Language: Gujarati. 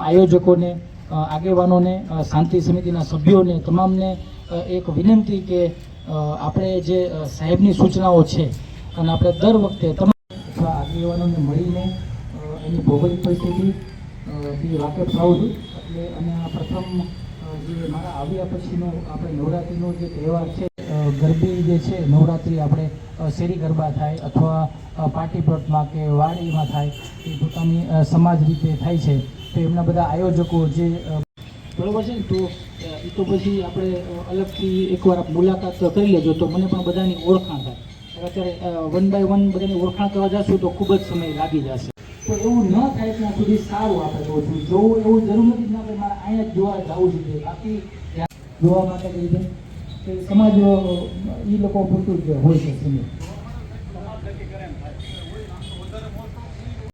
આયોજકોને આગેવાનોને શાંતિ સમિતિના સભ્યોને તમામને એક વિનંતી કે આપણે જે સાહેબની સૂચનાઓ છે અને આપણે દર વખતે તમામ આગેવાનોને મળીને એની ભૌગોલિક પરિસ્થિતિથી વાકેફ થાઉં છું. એટલે અને આ પ્રથમ જે મારા આવ્યા પછીનો આપણે નવરાત્રિનો જે તહેવાર છે ગરબી જે છે, નવરાત્રિ આપણે શેરી ગરબા થાય અથવા પાર્ટી પ્લોટમાં કે વાડીમાં થાય, એ પોતાની સમાજ રીતે થાય છે. એમના બધા આયોજકો જે બરોબર છે ને? તો એ તો પછી આપણે અલગથી એકવાર મુલાકાત કરી લેજો. તો મને પણ બધાની ઓળખાણ થાય. અત્યારે વન બાય વન બધાની ઓળખાણ કરવા જશું તો ખૂબ જ સમય લાગી જશે. તો એવું ન થાય ત્યાં સુધી સારું આપણે છું જોવું એવું જરૂર નથી ના મારે અહીંયા જ જોવા જવું જોઈએ બાકી જોવા માટે કઈ સમાજ એ લોકો પૂરતું જ હોય છે, સમય.